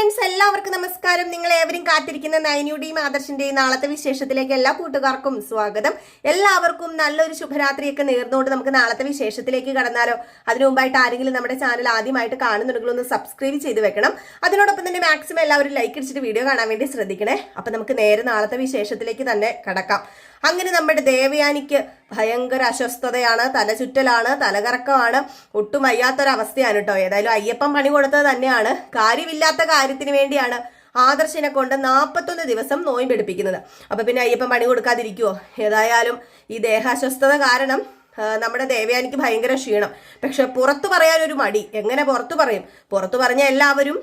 Friends എല്ലാവർക്കും നമസ്കാരം. നിങ്ങൾ ഏവരും കാത്തിരിക്കുന്ന നയനിയുടെയും ആദർശിന്റെയും നാളത്തെ വിശേഷത്തിലേക്ക് എല്ലാ കൂട്ടുകാർക്കും സ്വാഗതം. എല്ലാവർക്കും നല്ലൊരു ശുഭരാത്രിയൊക്കെ നേർന്നുകൊണ്ട് നമുക്ക് നാളത്തെ വിശേഷത്തിലേക്ക് കടന്നാലോ. അതിനു മുമ്പായിട്ട് ആരെങ്കിലും നമ്മുടെ ചാനൽ ആദ്യമായിട്ട് കാണുന്നുണ്ടെങ്കിൽ ഒന്ന് സബ്സ്ക്രൈബ് ചെയ്ത് വെക്കണം. അതിനോടൊപ്പം തന്നെ മാക്സിമം എല്ലാവരും ലൈക്ക് അടിച്ചിട്ട് വീഡിയോ കാണാൻ വേണ്ടി ശ്രദ്ധിക്കണേ. അപ്പൊ നമുക്ക് നേരെ നാളത്തെ വിശേഷത്തിലേക്ക് തന്നെ കടക്കാം. അങ്ങനെ നമ്മുടെ ദേവയാനിക്ക് ഭയങ്കര അസ്വസ്ഥതയാണ്. തലചുറ്റലാണ് തലകറക്കമാണ് ഒട്ടും വയ്യാത്തൊരവസ്ഥയാണ് കേട്ടോ. ഏതായാലും അയ്യപ്പൻ പണി കൊടുത്തത് തന്നെയാണ്. കാര്യമില്ലാത്ത കാര്യത്തിന് വേണ്ടിയാണ് ആദർശിനെ കൊണ്ട് നാൽപ്പത്തൊന്ന് ദിവസം നോയിമ്പെടുപ്പിക്കുന്നത്. അപ്പൊ പിന്നെ അയ്യപ്പൻ പണി കൊടുക്കാതിരിക്കുവോ? ഏതായാലും ഈ ദേഹാസ്വസ്ഥത കാരണം നമ്മുടെ ദേവയാനിക്ക് ഭയങ്കര ക്ഷീണം. പക്ഷെ പുറത്തു പറയാനൊരു മടി. എങ്ങനെ പുറത്തു പറയും? പുറത്തു പറഞ്ഞ എല്ലാവരും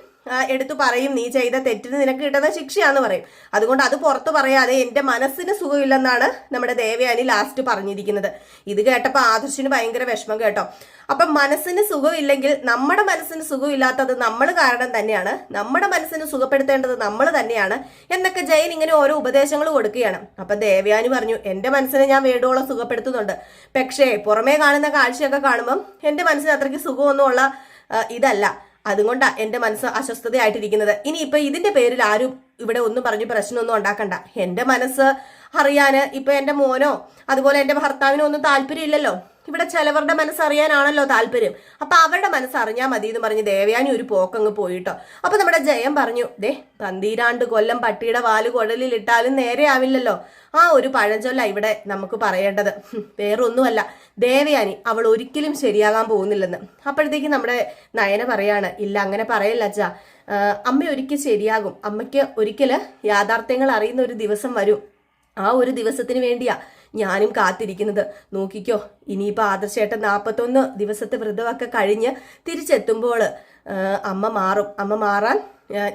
എടുത്തു പറയും നീ ചെയ്ത തെറ്റിന് നിനക്ക് കിട്ടുന്ന ശിക്ഷയാന്ന് പറയും. അതുകൊണ്ട് അത് പുറത്ത് പറയാതെ എന്റെ മനസ്സിന് സുഖമില്ലെന്നാണ് നമ്മുടെ ദേവയാനി ലാസ്റ്റ് പറഞ്ഞിരിക്കുന്നത്. ഇത് കേട്ടപ്പോൾ ആദർശിന് ഭയങ്കര വിഷമം കേട്ടോ. അപ്പൊ മനസ്സിന് സുഖമില്ലെങ്കിൽ നമ്മുടെ മനസ്സിന് സുഖമില്ലാത്തത് നമ്മൾ കാരണം തന്നെയാണ്. നമ്മുടെ മനസ്സിന് സുഖപ്പെടുത്തേണ്ടത് നമ്മൾ തന്നെയാണ് എന്നൊക്കെ ജയൻ ഇങ്ങനെ ഓരോ ഉപദേശങ്ങൾ കൊടുക്കുകയാണ്. അപ്പൊ ദേവയാനി പറഞ്ഞു എന്റെ മനസ്സിനെ ഞാൻ വേണ്ടോളം സുഖപ്പെടുത്തുന്നുണ്ട്. പക്ഷേ പുറമേ കാണുന്ന കാഴ്ചയൊക്കെ കാണുമ്പം എന്റെ മനസ്സിന് അത്രയ്ക്ക് സുഖമൊന്നുമുള്ള ഇതല്ല. അതുകൊണ്ടാ എന്റെ മനസ്സ് അസ്വസ്ഥതയായിട്ടിരിക്കുന്നത്. ഇനി ഇപ്പൊ ഇതിന്റെ പേരിൽ ആരും ഇവിടെ ഒന്നും പറഞ്ഞ് പ്രശ്നമൊന്നും ഉണ്ടാക്കണ്ട. എന്റെ മനസ്സ് അറിയാന് ഇപ്പൊ എന്റെ മോനോ അതുപോലെ എന്റെ ഭർത്താവിനോ ഒന്നും താല്പര്യമില്ലല്ലോ. ഇവിടെ ചിലവരുടെ മനസ്സറിയാനാണല്ലോ താല്പര്യം. അപ്പൊ അവരുടെ മനസ്സറിഞ്ഞാൽ മതി എന്ന് പറഞ്ഞ് ദേവയാനി ഒരു പോക്കങ്ങ് പോയിട്ടോ. അപ്പൊ നമ്മുടെ ജയം പറഞ്ഞു ദേ പന്തീരാണ്ട് കൊല്ലം പട്ടിയുടെ വാൽ കുഴലിലിട്ടാലും നേരെ ആവില്ലല്ലോ. ആ ഒരു പഴഞ്ചൊല്ല ഇവിടെ നമുക്ക് പറയേണ്ടത്. വേറൊന്നുമല്ല. ദേവയാനി അവൾ ഒരിക്കലും ശരിയാകാൻ പോകുന്നില്ലെന്ന്. അപ്പോഴത്തേക്ക് നമ്മുടെ നയന പറയാണ് ഇല്ല അങ്ങനെ പറയല്ല അച്ഛാ. അമ്മ ഒരിക്കൽ ശരിയാകും. അമ്മയ്ക്ക് ഒരിക്കൽ യാഥാർത്ഥ്യങ്ങൾ അറിയുന്ന ഒരു ദിവസം വരും. ആ ഒരു ദിവസത്തിന് വേണ്ടിയാ. ഞാനും കാത്തിരിക്കുന്നത്. നോക്കിക്കോ ഇനിയിപ്പോൾ ആദർശേട്ടൻ നാൽപ്പത്തൊന്ന് ദിവസത്തെ വ്രതമൊക്കെ കഴിഞ്ഞ് തിരിച്ചെത്തുമ്പോൾ അമ്മ മാറും. അമ്മ മാറാൻ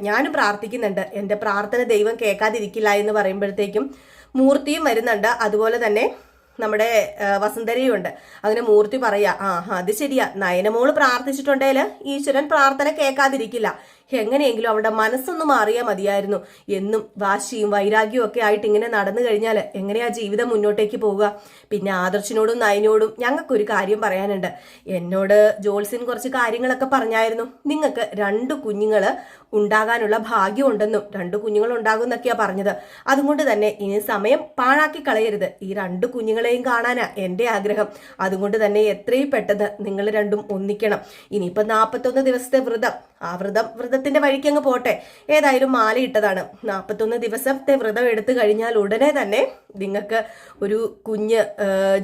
ഞാനും പ്രാർത്ഥിക്കുന്നുണ്ട്. എന്റെ പ്രാർത്ഥന ദൈവം കേൾക്കാതിരിക്കില്ല എന്ന് പറയുമ്പോഴത്തേക്കും മൂർത്തിയും വരുന്നുണ്ട്. അതുപോലെ തന്നെ നമ്മുടെ ആ, വസുന്ധരയും ഉണ്ട്. അങ്ങനെ മൂർത്തി പറയാ ആ അത് ശരിയാ. നയനമോൾ പ്രാർത്ഥിച്ചിട്ടുണ്ടെങ്കിൽ ഈശ്വരൻ പ്രാർത്ഥന കേൾക്കാതിരിക്കില്ല. എങ്ങനെയെങ്കിലും അവളുടെ മനസ്സൊന്നും മാറിയാൽ മതിയായിരുന്നു. എന്നും വാശിയും വൈരാഗ്യവും ഒക്കെ ആയിട്ട് ഇങ്ങനെ നടന്നു കഴിഞ്ഞാൽ എങ്ങനെയാ ജീവിതം മുന്നോട്ടേക്ക് പോവുക? പിന്നെ ആദർശിനോടും നയനോടും ഞങ്ങൾക്കൊരു കാര്യം പറയാനുണ്ട്. എന്നോട് ജോൾസിൻ കുറച്ച് കാര്യങ്ങളൊക്കെ പറഞ്ഞായിരുന്നു. നിങ്ങൾക്ക് രണ്ട് കുഞ്ഞുങ്ങൾ ഉണ്ടാകാനുള്ള ഭാഗ്യമുണ്ടെന്നും രണ്ട് കുഞ്ഞുങ്ങൾ ഉണ്ടാകും എന്നൊക്കെയാ പറഞ്ഞത്. അതുകൊണ്ട് തന്നെ ഇനി സമയം പാഴാക്കി കളയരുത്. ഈ രണ്ട് കുഞ്ഞുങ്ങളെയും കാണാനാ എന്റെ ആഗ്രഹം. അതുകൊണ്ട് തന്നെ എത്രയും പെട്ടെന്ന് നിങ്ങൾ രണ്ടും ഒന്നിക്കണം. ഇനിയിപ്പോൾ നാൽപ്പത്തൊന്ന് ദിവസത്തെ വ്രതം. ആ വ്രതം വ്രതത്തിന്റെ വഴിക്ക് അങ്ങ് പോട്ടെ. ഏതായാലും മാല ഇട്ടതാണ്. നാൽപ്പത്തൊന്ന് ദിവസത്തെ വ്രതം എടുത്തു കഴിഞ്ഞാൽ ഉടനെ തന്നെ നിങ്ങൾക്ക് ഒരു കുഞ്ഞ്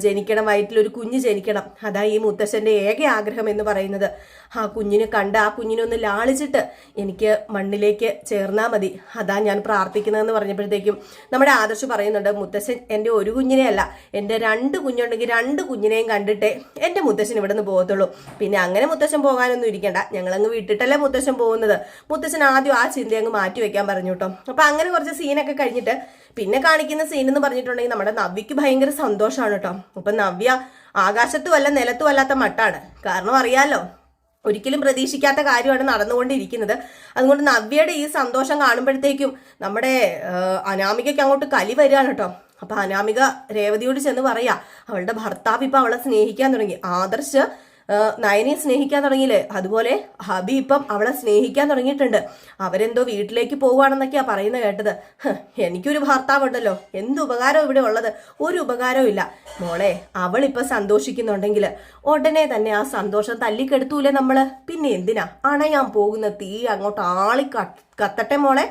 ജനിക്കണം വയറ്റിൽ ഒരു കുഞ്ഞ് ജനിക്കണം. അതാ ഈ മുത്തശ്ശന്റെ ഏക ആഗ്രഹം എന്ന് പറയുന്നത്. ആ കുഞ്ഞിനെ കണ്ട് ആ കുഞ്ഞിനെ ഒന്ന് ലാളിച്ചിട്ട് എനിക്ക് മണ്ണിലേക്ക് ചേർന്നാൽ മതി. അതാ ഞാൻ പ്രാർത്ഥിക്കുന്നതെന്ന് പറഞ്ഞപ്പോഴത്തേക്കും നമ്മുടെ ആദർശ് പറയുന്നുണ്ട് മുത്തശ്ശൻ എന്റെ ഒരു കുഞ്ഞിനെ അല്ല എന്റെ രണ്ട് കുഞ്ഞുണ്ടെങ്കിൽ രണ്ട് കുഞ്ഞിനെയും കണ്ടിട്ടേ എന്റെ മുത്തശ്ശൻ ഇവിടെ നിന്ന് പോകത്തുള്ളൂ. പിന്നെ അങ്ങനെ മുത്തശ്ശൻ പോകാനൊന്നും ഇരിക്കണ്ട. ഞങ്ങളങ്ങ് വിട്ടിട്ടല്ലേ മുത്തശ്ശൻ പോകുന്നത്. മുത്തശ്ശൻ ആദ്യം ആ ചിന്ത അങ്ങ് മാറ്റി വെക്കാൻ പറഞ്ഞു കേട്ടോ. അപ്പൊ അങ്ങനെ കുറച്ച് സീനൊക്കെ കഴിഞ്ഞിട്ട് പിന്നെ കാണിക്കുന്ന സീൻ എന്ന് പറഞ്ഞിട്ടുണ്ടെങ്കിൽ നമ്മുടെ നവ്യക്ക് ഭയങ്കര സന്തോഷമാണ് കേട്ടോ. അപ്പൊ നവ്യ ആകാശത്തും അല്ല നിലത്തും അല്ലാത്ത മട്ടാണ്. കാരണം അറിയാലോ ഒരിക്കലും പ്രതീക്ഷിക്കാത്ത കാര്യമാണ് നടന്നുകൊണ്ടിരിക്കുന്നത്. അതുകൊണ്ട് നവ്യയുടെ ഈ സന്തോഷം കാണുമ്പോഴത്തേക്കും നമ്മുടെ അനാമികയ്ക്ക് അങ്ങോട്ട് കലി വരികയാണ് കേട്ടോ. അപ്പൊ അനാമിക രേവതിയോട് ചെന്ന് പറയാ അവളുടെ ഭർത്താവ് ഇപ്പൊ അവളെ സ്നേഹിക്കാൻ തുടങ്ങി. ആദർശ് നയനെ സ്നേഹിക്കാൻ തുടങ്ങിയില്ലേ? അതുപോലെ ഹബി ഇപ്പം അവളെ സ്നേഹിക്കാൻ തുടങ്ങിയിട്ടുണ്ട്. അവരെന്തോ വീട്ടിലേക്ക് പോവുകയാണെന്നൊക്കെയാ പറയുന്നത് കേട്ടത്. എനിക്കൊരു ഭർത്താവുണ്ടല്ലോ. എന്ത് ഉപകാരം ഇവിടെ ഉള്ളത്? ഒരു ഉപകാരവും ഇല്ല. മോളെ അവൾ ഇപ്പൊ സന്തോഷിക്കുന്നുണ്ടെങ്കിൽ ഉടനെ തന്നെ ആ സന്തോഷം തല്ലിക്കെടുത്തൂലേ നമ്മൾ? പിന്നെ എന്തിനാ അണയാൻ പോകുന്ന തീ അങ്ങോട്ട് ആളി കത്ത് കത്തട്ടെ മോളെ.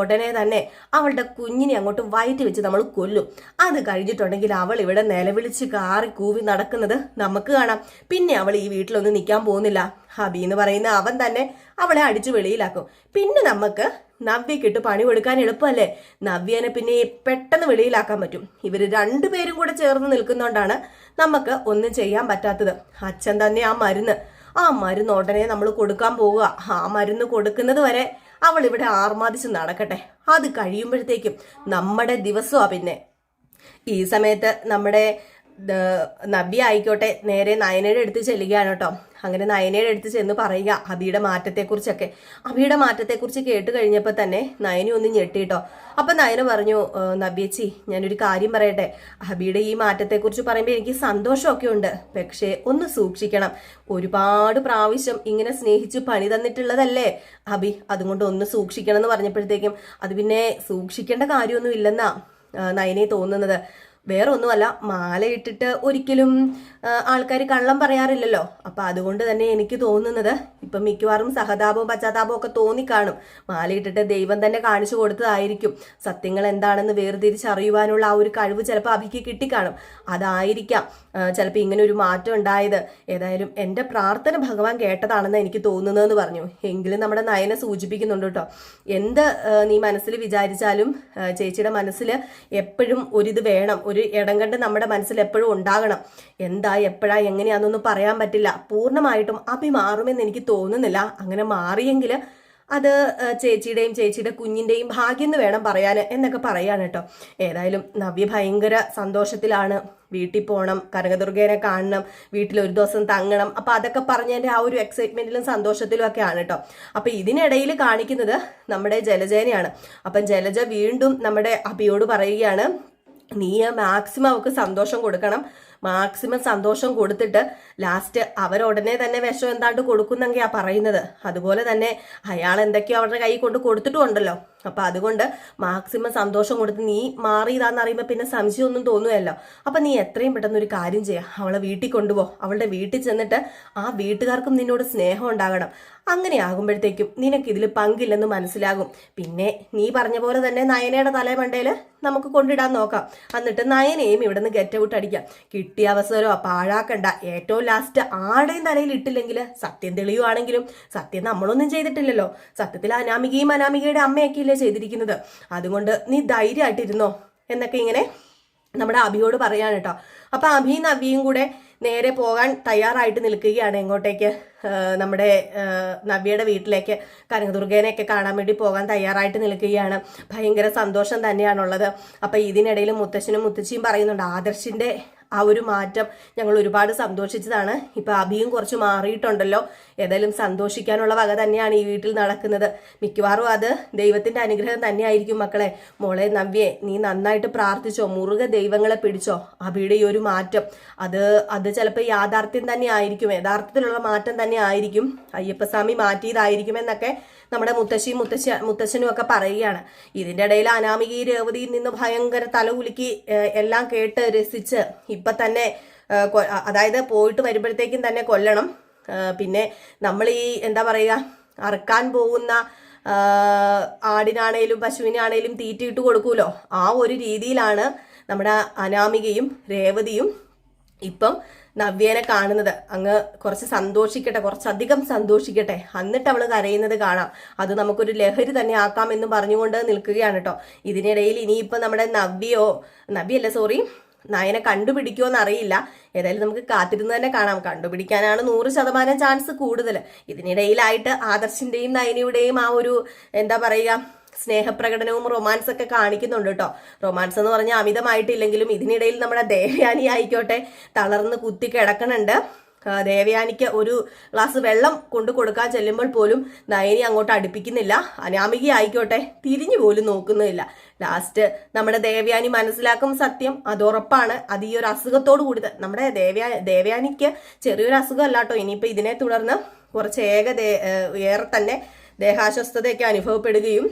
ഉടനെ തന്നെ അവളുടെ കുഞ്ഞിനെ അങ്ങോട്ട് വയറ്റി വെച്ച് നമ്മൾ കൊല്ലും. അത് കഴിഞ്ഞിട്ടുണ്ടെങ്കിൽ അവൾ ഇവിടെ നിലവിളിച്ച് കാറി കൂവി നടക്കുന്നത് നമുക്ക് കാണാം. പിന്നെ അവൾ ഈ വീട്ടിലൊന്നും നിൽക്കാൻ പോകുന്നില്ല. ഹബി എന്ന് പറയുന്ന അവൻ തന്നെ അവളെ അടിച്ചു വെളിയിലാക്കും. പിന്നെ നമുക്ക് നവ്യക്കിട്ട് പണി കൊടുക്കാൻ എളുപ്പമല്ലേ? നവ്യനെ പിന്നെ പെട്ടെന്ന് വെളിയിലാക്കാൻ പറ്റും. ഇവർ രണ്ടുപേരും കൂടെ ചേർന്ന് നിൽക്കുന്നോണ്ടാണ് നമുക്ക് ഒന്നും ചെയ്യാൻ പറ്റാത്തത്. അച്ഛൻ തന്നെ ആ മരുന്ന്. ആ മരുന്ന് ഉടനെ നമ്മൾ കൊടുക്കാൻ പോവുക. ആ മരുന്ന് കൊടുക്കുന്നത് വരെ അവൾ ഇവിടെ ആർമാദിച്ച് നടക്കട്ടെ. അത് കഴിയുമ്പോഴത്തേക്കും നമ്മുടെ ദിവസമാ പിന്നെ. ഈ സമയത്ത് നമ്മുടെ നബി ആയിക്കോട്ടെ നേരെ നയനയുടെ അടുത്ത് ചെല്ലുകയാണ് കേട്ടോ. അങ്ങനെ നയനയുടെ അടുത്ത് ചെന്ന് പറയുക അബിയുടെ മാറ്റത്തെക്കുറിച്ചൊക്കെ. അബിയുടെ മാറ്റത്തെക്കുറിച്ച് കേട്ട് കഴിഞ്ഞപ്പോൾ തന്നെ നയനി ഒന്ന് ഞെട്ടിട്ടോ അപ്പം നയന പറഞ്ഞു "ഏ, നബിയച്ചി ഞാനൊരു കാര്യം പറയട്ടെ. അബിയുടെ ഈ മാറ്റത്തെക്കുറിച്ച് പറയുമ്പോൾ എനിക്ക് സന്തോഷമൊക്കെ ഉണ്ട്. പക്ഷേ ഒന്ന് സൂക്ഷിക്കണം. ഒരുപാട് പ്രാവശ്യം ഇങ്ങനെ സ്നേഹിച്ച് പണി തന്നിട്ടുള്ളതല്ലേ? അബി അതുകൊണ്ട് ഒന്ന് സൂക്ഷിക്കണം എന്ന് പറഞ്ഞപ്പോഴത്തേക്കും അത് പിന്നെ സൂക്ഷിക്കേണ്ട കാര്യമൊന്നും ഇല്ലെന്നാ നയനെ തോന്നുന്നത്. വേറെ ഒന്നുമല്ല മാലയിട്ടിട്ട് ഒരിക്കലും ആൾക്കാർ കള്ളം പറയാറില്ലല്ലോ. അപ്പൊ അതുകൊണ്ട് തന്നെ എനിക്ക് തോന്നുന്നത് ഇപ്പൊ മിക്കവാറും സഹതാപവും പശ്ചാത്താപവും ഒക്കെ തോന്നിക്കാണും. മാലയിട്ടിട്ട് ദൈവം തന്നെ കാണിച്ചു കൊടുത്തതായിരിക്കും. സത്യങ്ങൾ എന്താണെന്ന് വേർതിരിച്ചറിയുവാനുള്ള ആ ഒരു കഴിവ് ചിലപ്പോൾ അഭിക്ക് കിട്ടിക്കാണും. അതായിരിക്കാം ചിലപ്പോൾ ഇങ്ങനെ ഒരു മാറ്റം ഉണ്ടായത്. ഏതായാലും എന്റെ പ്രാർത്ഥന ഭഗവാൻ കേട്ടതാണെന്ന് എനിക്ക് തോന്നുന്നതെന്ന് പറഞ്ഞു. എങ്കിലും നമ്മുടെ നയനെ സൂചിപ്പിക്കുന്നുണ്ട് കേട്ടോ. എന്ത് നീ മനസ്സിൽ വിചാരിച്ചാലും ചേച്ചിയുടെ മനസ്സിൽ എപ്പോഴും ഒരിത് വേണം ഒരു ഇടം കണ്ട് നമ്മുടെ മനസ്സിൽ എപ്പോഴും ഉണ്ടാകണം. എന്താ എപ്പോഴാ എങ്ങനെയാണെന്നൊന്നും പറയാൻ പറ്റില്ല. പൂർണമായിട്ടും അഭി മാറുമെന്ന് എനിക്ക് തോന്നുന്നില്ല. അങ്ങനെ മാറിയെങ്കിൽ അത് ചേച്ചിയുടെയും ചേച്ചിയുടെ കുഞ്ഞിന്റെയും ഭാഗ്യം എന്ന് വേണം പറയാൻ എന്നൊക്കെ പറയാണ് കേട്ടോ. ഏതായാലും നവ്യ ഭയങ്കര സന്തോഷത്തിലാണ്. വീട്ടിൽ പോകണം കനകദുർഗേനെ കാണണം വീട്ടിൽ ഒരു ദിവസം തങ്ങണം. അപ്പോൾ അതൊക്കെ പറഞ്ഞതിന്റെ ആ ഒരു എക്സൈറ്റ്മെന്റിലും സന്തോഷത്തിലും ഒക്കെ ആണ് കേട്ടോ. അപ്പോൾ ഇതിനിടയിൽ കാണിക്കുന്നത് നമ്മുടെ ജലജേനെയാണ്. അപ്പം ജലജ വീണ്ടും നമ്മുടെ അഭിയോട് പറയുകയാണ് നീ മാക്സിമം അവൾക്ക് സന്തോഷം കൊടുക്കണം. മാക്സിമം സന്തോഷം കൊടുത്തിട്ട് ലാസ്റ്റ് അവരുടനെ തന്നെ വിഷം എന്താണ്ട് കൊടുക്കുന്നെങ്കിയാ പറയുന്നത്. അതുപോലെ തന്നെ അയാൾ എന്തൊക്കെയോ അവരുടെ കൈ കൊണ്ട് കൊടുത്തിട്ടുണ്ടല്ലോ അപ്പൊ അതുകൊണ്ട് മാക്സിമം സന്തോഷം കൊടുത്ത് നീ മാറിയതാന്ന് അറിയുമ്പോൾ പിന്നെ സംശയമൊന്നും തോന്നുകയല്ലോ. അപ്പൊ നീ എത്രയും പെട്ടെന്ന് ഒരു കാര്യം ചെയ്യാം. അവളെ വീട്ടിൽ കൊണ്ടുപോ. അവളുടെ വീട്ടിൽ ചെന്നിട്ട് ആ വീട്ടുകാർക്കും നിന്നോട് സ്നേഹം ഉണ്ടാകണം. അങ്ങനെ ആകുമ്പോഴത്തേക്കും നിനക്ക് ഇതിൽ പങ്കില്ലെന്ന് മനസ്സിലാകും. പിന്നെ നീ പറഞ്ഞ പോലെ തന്നെ നയനയുടെ തലമണ്ടയിൽ നമുക്ക് കൊണ്ടിടാൻ നോക്കാം. എന്നിട്ട് നയനയും നിന്ന് ഗെറ്റ് ഔട്ട് അടിക്കാം. കിട്ടിയ അവസരമോ പാഴാക്കണ്ട. ഏറ്റവും ലാസ്റ്റ് ആടെയും തലയിൽ ഇട്ടില്ലെങ്കിൽ സത്യം തെളിയുവാണെങ്കിലും സത്യം നമ്മളൊന്നും ചെയ്തിട്ടില്ലല്ലോ. സത്യത്തിൽ അനാമികയും അനാമികയുടെ അമ്മയൊക്കെ അല്ലേ ചെയ്തിരിക്കുന്നത്? അതുകൊണ്ട് നീ ധൈര്യമായിട്ടിരുന്നോ? എന്നൊക്കെ ഇങ്ങനെ നമ്മുടെ അഭിയോട് പറയാണ് കേട്ടോ. അപ്പൊ അഭിയും നവിയും കൂടെ നേരെ പോകാൻ തയ്യാറായിട്ട് നിൽക്കുകയാണ് എങ്ങോട്ടേക്ക് നമ്മുടെ നവ്യയുടെ വീട്ടിലേക്ക് കനകദുർഗേനെയൊക്കെ കാണാൻ വേണ്ടി പോകാൻ തയ്യാറായിട്ട് നിൽക്കുകയാണ്. ഭയങ്കര സന്തോഷം തന്നെയാണുള്ളത്. അപ്പം ഇതിനിടയിൽ മുത്തശ്ശനും മുത്തശ്ശിയും പറയുന്നുണ്ട് ആദർശിന്റെ ആ ഒരു മാറ്റം ഞങ്ങൾ ഒരുപാട് സന്തോഷിച്ചതാണ്. ഇപ്പൊ അഭിയും കുറച്ച് മാറിയിട്ടുണ്ടല്ലോ. ഏതായാലും സന്തോഷിക്കാനുള്ള വക തന്നെയാണ് ഈ വീട്ടിൽ നടക്കുന്നത്. മിക്കവാറും അത് ദൈവത്തിന്റെ അനുഗ്രഹം തന്നെയായിരിക്കും മക്കളെ. മോളെ നവ്യെ നീ നന്നായിട്ട് പ്രാർത്ഥിച്ചോ. മുറുകെ ദൈവങ്ങളെ പിടിച്ചോ. അഭിയുടെ ഈ ഒരു മാറ്റം. അത് അത് ചിലപ്പോൾ യാഥാർത്ഥ്യം തന്നെ ആയിരിക്കും. യഥാർത്ഥത്തിലുള്ള മാറ്റം തന്നെ ആയിരിക്കും. അയ്യപ്പസ്വാമി മാറ്റിയതായിരിക്കും എന്നൊക്കെ നമ്മുടെ മുത്തശ്ശിയും മുത്തശ്ശ മുത്തശ്ശനും ഒക്കെ പറയുകയാണ്. ഇതിന്റെ ഇടയിൽ അനാമികി രേവതിയിൽ നിന്ന് ഭയങ്കര തല കുലുക്കി എല്ലാം കേട്ട് രസിച്ച് ഇപ്പൊ തന്നെ അതായത് പോയിട്ട് വരുമ്പോഴത്തേക്കും തന്നെ കൊല്ലണം. പിന്നെ നമ്മൾ ഈ എന്താ പറയുക അറക്കാൻ പോകുന്ന ആടിനാണേലും പശുവിനാണേലും തീറ്റിയിട്ട് കൊടുക്കൂലോ? ആ ഒരു രീതിയിലാണ് നമ്മുടെ അനാമികയും രേവതിയും ഇപ്പം നവ്യേനെ കാണുന്നത്. അങ്ങ് കുറച്ച് സന്തോഷിക്കട്ടെ കുറച്ചധികം സന്തോഷിക്കട്ടെ. എന്നിട്ട് അവൾ കരയുന്നത് കാണാം. അത് നമുക്കൊരു ലഹരി തന്നെ ആക്കാം എന്ന് പറഞ്ഞുകൊണ്ട് നിൽക്കുകയാണ് കേട്ടോ. ഇതിനിടയിൽ ഇനിയിപ്പം നമ്മുടെ നവ്യയോ നവ്യല്ല സോറി നയനെ കണ്ടുപിടിക്കുമോ എന്നറിയില്ല ഏതായാലും നമുക്ക് കാത്തിരുന്ന് തന്നെ കാണാം. കണ്ടുപിടിക്കാനാണ് നൂറ് ശതമാനം ചാൻസ് കൂടുതൽ ഇതിനിടയിലായിട്ട് ആദർശിന്റെയും നയനയുടെയും ആ ഒരു എന്താ പറയുക സ്നേഹപ്രകടനവും റൊമാൻസ് ഒക്കെ കാണിക്കുന്നുണ്ട് കേട്ടോ റൊമാൻസ് എന്ന് പറഞ്ഞാൽ അമിതമായിട്ടില്ലെങ്കിലും ഇതിനിടയിൽ നമ്മുടെ ദേവയാനി ആയിക്കോട്ടെ തളർന്ന് കുത്തി കിടക്കണുണ്ട്. ദേവയാനിക്ക് ഒരു ഗ്ലാസ് വെള്ളം കൊണ്ടു കൊടുക്കാൻ ചെല്ലുമ്പോൾ പോലും നയനി അങ്ങോട്ട് അടുപ്പിക്കുന്നില്ല. അനാമിക ആയിക്കോട്ടെ തിരിഞ്ഞു പോലും നോക്കുന്നില്ല. ലാസ്റ്റ് നമ്മുടെ ദേവയാനി മനസ്സിലാക്കും സത്യം. അത് ഉറപ്പാണ് അത് ഈ ഒരു അസുഖത്തോട് കൂടി നമ്മുടെ ദേവയാ ദേവയാനിക്ക് ചെറിയൊരു അസുഖം അല്ലാട്ടോ ഇനിയിപ്പോൾ ഇതിനെ തുടർന്ന് കുറച്ച് ഏക ഏറെ തന്നെ ദേഹാസ്വസ്ഥതയൊക്കെ അനുഭവപ്പെടുകയും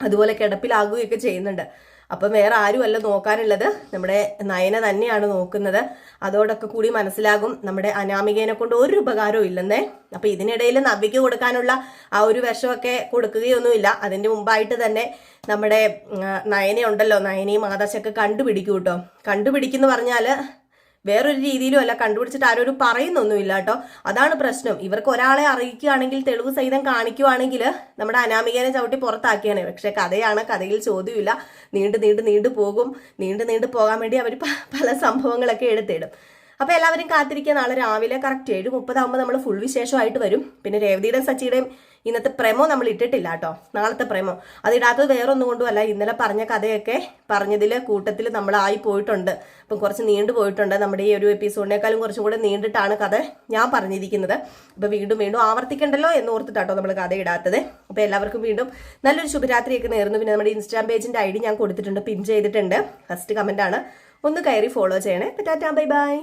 അതുപോലെ കിടപ്പിലാകുകയൊക്കെ ചെയ്യുന്നുണ്ട്. അപ്പം വേറെ ആരുമല്ല നോക്കാനുള്ളത്. നമ്മുടെ നയന തന്നെയാണ് നോക്കുന്നത്. അതോടൊക്കെ കൂടി മനസ്സിലാകും നമ്മുടെ അനാമികേനെ കൊണ്ട് ഒരു ഉപകാരവും ഇല്ലെന്നേ. അപ്പം ഇതിനിടയിൽ നവ്യക്ക് കൊടുക്കാനുള്ള ആ ഒരു വിഷമൊക്കെ കൊടുക്കുകയൊന്നുമില്ല. അതിന്റെ മുമ്പായിട്ട് തന്നെ നമ്മുടെ നയനയുണ്ടല്ലോ. നയനയും ആദർശൊക്കെ കണ്ടുപിടിക്കും കേട്ടോ. കണ്ടുപിടിക്കുന്നു പറഞ്ഞാൽ വേറൊരു രീതിയിലും അല്ല കണ്ടുപിടിച്ചിട്ട് ആരോരും പറയുന്നൊന്നുമില്ല കേട്ടോ. അതാണ് പ്രശ്നം. ഇവർക്ക് ഒരാളെ അറിയിക്കുകയാണെങ്കിൽ തെളിവ് സഹിതം കാണിക്കുവാണെങ്കിൽ നമ്മുടെ അനാമികനെ ചവിട്ടി പുറത്താക്കിയാണ് പക്ഷെ കഥയാണ് കഥയിൽ ചോദ്യമില്ല. നീണ്ടു നീണ്ടു നീണ്ടു പോകും. നീണ്ടു നീണ്ടു പോകാൻ വേണ്ടി അവർ പല സംഭവങ്ങളൊക്കെ എടുത്തിടും. അപ്പൊ എല്ലാവരും കാത്തിരിക്കുക. നാളെ രാവിലെ കറക്റ്റ് ഏഴ് മുപ്പതാകുമ്പോൾ നമ്മൾ ഫുൾ വിശേഷമായിട്ട് വരും. പിന്നെ രേവതിയുടെയും സച്ചിയുടെയും ഇന്നത്തെ പ്രമോ നമ്മൾ ഇട്ടിട്ടില്ല കേട്ടോ. നാളത്തെ പ്രമോ. അതിടാത്തത് വേറെ വേറൊന്നും കൊണ്ടുമല്ല. ഇന്നലെ പറഞ്ഞ കഥയൊക്കെ പറഞ്ഞതിൽ കൂട്ടത്തിൽ നമ്മൾ ആയി പോയിട്ടുണ്ട്. അപ്പം കുറച്ച് നീണ്ടു പോയിട്ടുണ്ട്. നമ്മുടെ ഈ ഒരു എപ്പിസോഡിനേക്കാളും കുറച്ചും കൂടെ നീണ്ടിട്ടാണ് കഥ ഞാൻ പറഞ്ഞിരിക്കുന്നത്. അപ്പോൾ വീണ്ടും വീണ്ടും ആവർത്തിക്കണ്ടല്ലോ എന്ന് ഓർത്തിട്ടാട്ടോ നമ്മൾ കഥ ഇടാത്തത്. അപ്പോൾ എല്ലാവർക്കും വീണ്ടും നല്ലൊരു ശുഭരാത്രിയൊക്കെ നേർന്നു പിന്നെ നമ്മുടെ ഇൻസ്റ്റാഗ്രാം പേജിന്റെ ഐ ഡി ഞാൻ കൊടുത്തിട്ടുണ്ട് പിൻ ചെയ്തിട്ടുണ്ട്. ഫസ്റ്റ് കമന്റ് ആണ്. ഒന്ന് കയറി ഫോളോ ചെയ്യണേ. Tata bye bye